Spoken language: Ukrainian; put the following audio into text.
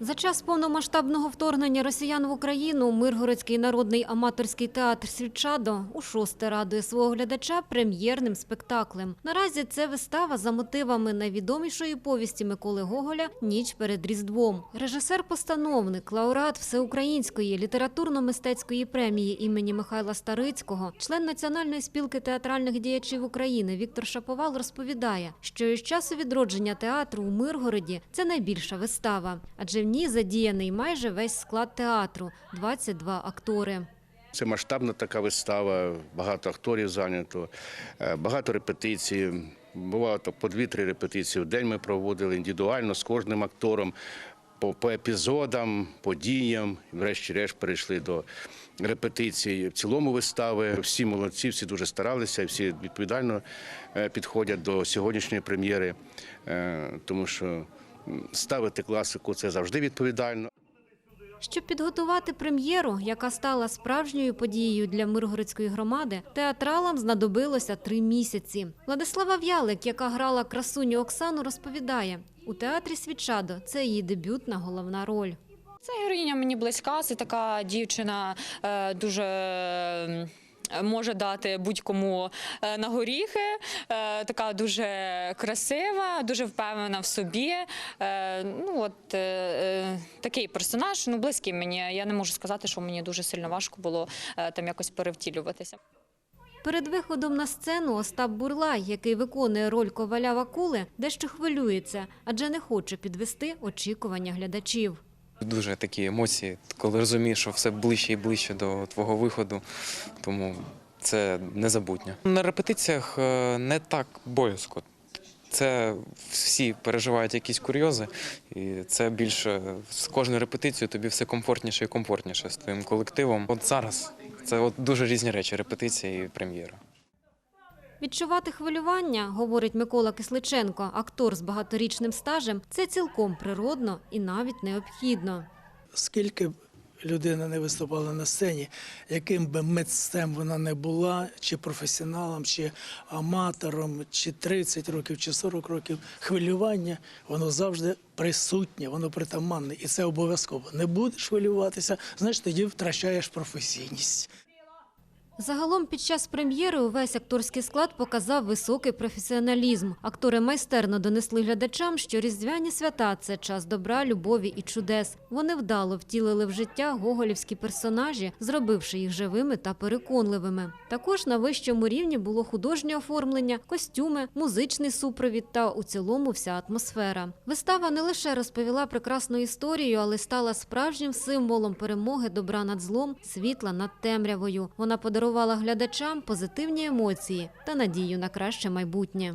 За час повномасштабного вторгнення росіян в Україну Миргородський народний аматорський театр «Свічадо» у шосте радує свого глядача прем'єрним спектаклем. Наразі це вистава за мотивами найвідомішої повісті Миколи Гоголя «Ніч перед Різдвом». Режисер-постановник, лауреат Всеукраїнської літературно-мистецької премії імені Михайла Старицького, член Національної спілки театральних діячів України Віктор Шаповал розповідає, що із часу відродження театру у Миргороді це найбільша вистава, адже в задіяний майже весь склад театру – 22 актори. Це масштабна така вистава, багато акторів зайнято, е, багато репетицій. Бувало по дві-три репетиції в день ми проводили індивідуально з кожним актором, по, по епізодам, подіям. Врешті-решт перейшли до репетицій в цілому вистави. Всі молодці, всі дуже старалися, всі відповідально е, підходять до сьогоднішньої прем'єри, е, тому що ставити класику це завжди відповідально. Щоб підготувати прем'єру, яка стала справжньою подією для Миргородської громади, театралам знадобилося три місяці. Владислава В'ялик, яка грала красуню Оксану, розповідає, у театрі «Свічадо» це її дебютна головна роль. Ця героїня мені близька. Це така дівчина е, дуже. М, Може дати будь-кому е, на горіхи, е, така дуже красива, дуже впевнена в собі. Е, Ну от е, е, такий персонаж, ну близький мені. Я не можу сказати, що мені дуже сильно важко було е, там якось перевтілюватися. Перед виходом на сцену Остап Бурлай, який виконує роль коваля Вакули, дещо хвилюється, адже не хоче підвести очікування глядачів. Дуже такі емоції, коли розумієш, що все ближче і ближче до твого виходу, тому це незабутньо. На репетиціях е, не так боязко. Це всі переживають якісь курйози, і це більше з кожною репетицією тобі все комфортніше і комфортніше з твоїм колективом. От зараз це от дуже різні речі: репетиція і прем'єра. Відчувати хвилювання, говорить Микола Кисличенко, актор з багаторічним стажем, це цілком природно і навіть необхідно. скільки б людина не виступала на сцені, яким би митцем вона не була, чи професіоналом, чи аматором, чи 30 років, чи 40 років, хвилювання, воно завжди присутнє, воно притаманне, і це обов'язково. Не будеш хвилюватися, значить тоді втрачаєш професійність. Загалом під час прем'єри увесь акторський склад показав високий професіоналізм. Актори майстерно донесли глядачам, що різдвяні свята це час добра, любові і чудес. Вони вдало втілили в життя гоголівські персонажі, зробивши їх живими та переконливими. Також на вищому рівні було художнє оформлення, костюми, музичний супровід та у цілому вся атмосфера. Вистава не лише розповіла прекрасну історію, але стала справжнім символом перемоги добра над злом, світла над темрявою. Вона подарувала глядачам позитивні емоції та надію на краще майбутнє.